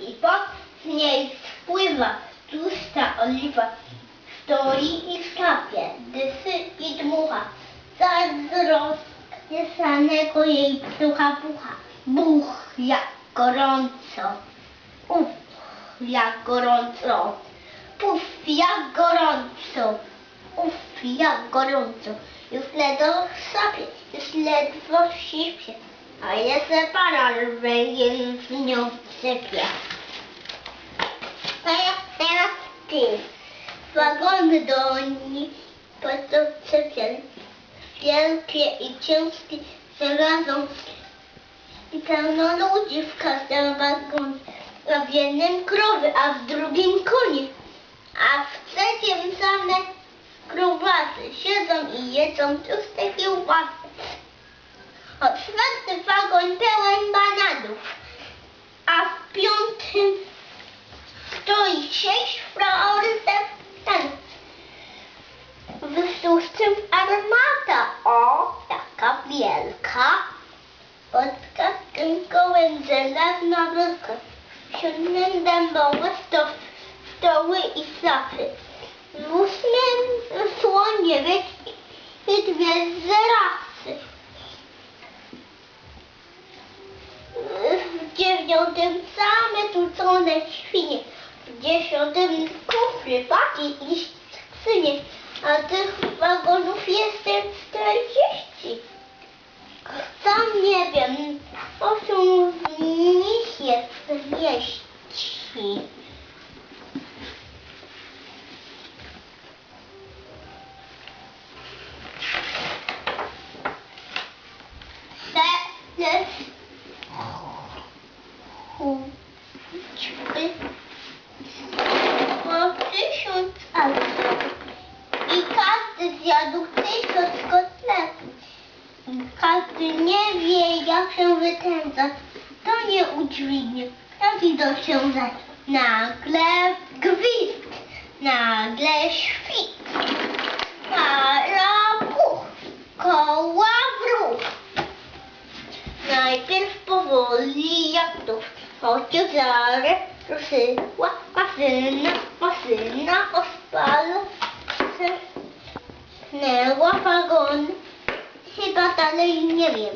i pod niej spływa tłusta oliwa. Stoi i skapie, dysy i dmucha. Zazdrosnie sanego jej ducha pucha. Buch, jak gorąco. Uff, jak gorąco. Puf, jak gorąco. Uff, jak gorąco. Już ledwo sapie, już ledwo sipie. A jest para węgiel w nią sypie. A ja Wagony do niej podtoczyciel. Wielkie i ciężkie żelazą i pełno ludzi w każdym wagonie. A w jednym krowy, a w drugim konie. A w trzecim same grubasy siedzą i jedzą tłuste kiełbasy. O czwarty wagon pełen bananów, a w piątym Szóstym armata, o, taka wielka. Pod każdym kołem żelazna wielka. W siódmym dębowe sto, stoły i szafy. W ósmym słonie i dwie żerafy. W dziewiątym same tuczone świnie. W dziesiątym kufry, paki i skrzynie. A tych jestem 40. Sam nie wiem, 8 z nich jest 200. zjadł tysiąc kotletów. Każdy nie wie, jak się wykręcać. To nie udźwignie. Jak idą się. Nagle gwizd, nagle świt. Para puch, koła wróg. Najpierw powoli jak to choć zarę ruszyła maszyna, maszyna ospala Pchnęła wagon, chyba dalej nie wiem.